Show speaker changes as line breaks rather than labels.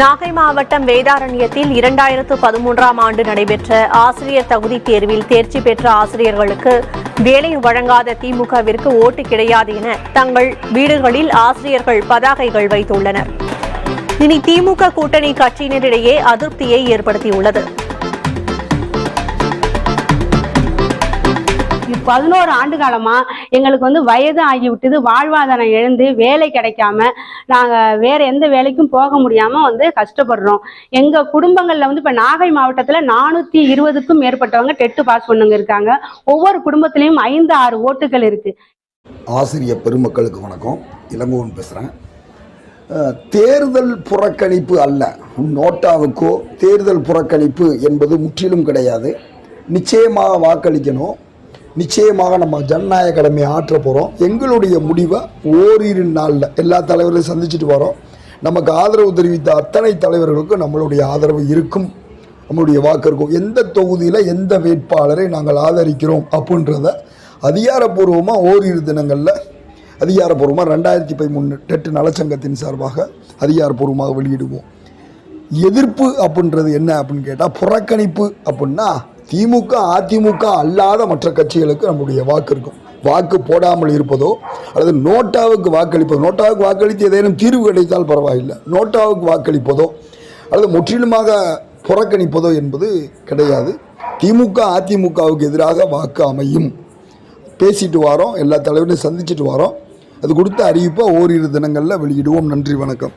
நாகை மாவட்டம் வேதாரண்யத்தில் இரண்டாயிரத்து பதிமூன்றாம் ஆண்டு நடைபெற்ற ஆசிரியர் தகுதி தேர்வில் தேர்ச்சி பெற்ற ஆசிரியர்களுக்கு வேலை வழங்காத திமுகவிற்கு ஓட்டு கிடையாது என தங்கள் வீடுகளில் ஆசிரியர்கள் பதாகைகள் வைத்துள்ளனர். இனி திமுக கூட்டணி கட்சியினரிடையே அதிருப்தியை ஏற்படுத்தியுள்ளது.
பதினோரு ஆண்டு காலமா எங்களுக்கு வந்து வயது ஆகிவிட்டது. வாழ்வாதாரம் எழுந்து வேலை கிடைக்காம நாங்க வேற எந்த வேலைக்கும் போக முடியாம வந்து கஷ்டப்படுறோம். எங்க குடும்பங்கள்ல வந்து இப்ப நாகை மாவட்டத்துல நானூத்தி இருபதுக்கும் மேற்பட்டவங்க டெட்டு பாஸ் பண்ணுங்க இருக்காங்க. ஒவ்வொரு குடும்பத்திலையும் ஐந்து ஆறு ஓட்டுகள் இருக்கு.
ஆசிரியர் பெருமக்களுக்கு வணக்கம். இளங்கோவன் பேசுறேன். தேர்தல் புறக்கணிப்பு அல்ல. நோட்டாவுக்கோ தேர்தல் புறக்கணிப்பு என்பது முற்றிலும் கிடையாது. நிச்சயமாக வாக்களிக்கணும். நிச்சயமாக நம்ம ஜனநாயக கடமையை ஆற்ற போகிறோம் எங்களுடைய முடிவை ஓரிரு நாளில் எல்லா தலைவர்களையும் சந்திச்சுட்டு வரோம். நமக்கு ஆதரவு தெரிவித்த அத்தனை தலைவர்களுக்கும் நம்மளுடைய ஆதரவு இருக்கும். நம்மளுடைய வாக்கு இருக்கும். எந்த தொகுதியில் எந்த வேட்பாளரை நாங்கள் ஆதரிக்கிறோம் அப்படின்றத அதிகாரப்பூர்வமாக ஓரிரு தினங்களில் அதிகாரப்பூர்வமாக ரெண்டாயிரத்தி பதிமூணு டெட்டு நலச்சங்கத்தின் சார்பாக அதிகாரப்பூர்வமாக வெளியிடுவோம். எதிர்ப்பு அப்படின்றது என்ன அப்படின்னு கேட்டால் புறக்கணிப்பு அப்படின்னா திமுக அதிமுக அல்லாத மற்ற கட்சிகளுக்கு நம்முடைய வாக்கு இருக்கும். வாக்கு போடாமல் இருப்பதோ அல்லது நோட்டாவுக்கு வாக்களிப்பதோ நோட்டாவுக்கு வாக்களித்து ஏதேனும் தீர்வு கிடைத்தால் பரவாயில்லை. நோட்டாவுக்கு வாக்களிப்பதோ அல்லது முற்றிலுமாக புறக்கணிப்பதோ என்பது கிடையாது. திமுக அதிமுகவுக்கு எதிராக வாக்கு அமையும். பேசிட்டு வரோம் எல்லா தலைவரையும் சந்திச்சுட்டு வரோம். அது கொடுத்த அறிவிப்பை ஓரிரு தினங்களில் வெளியிடுவோம். நன்றி வணக்கம்.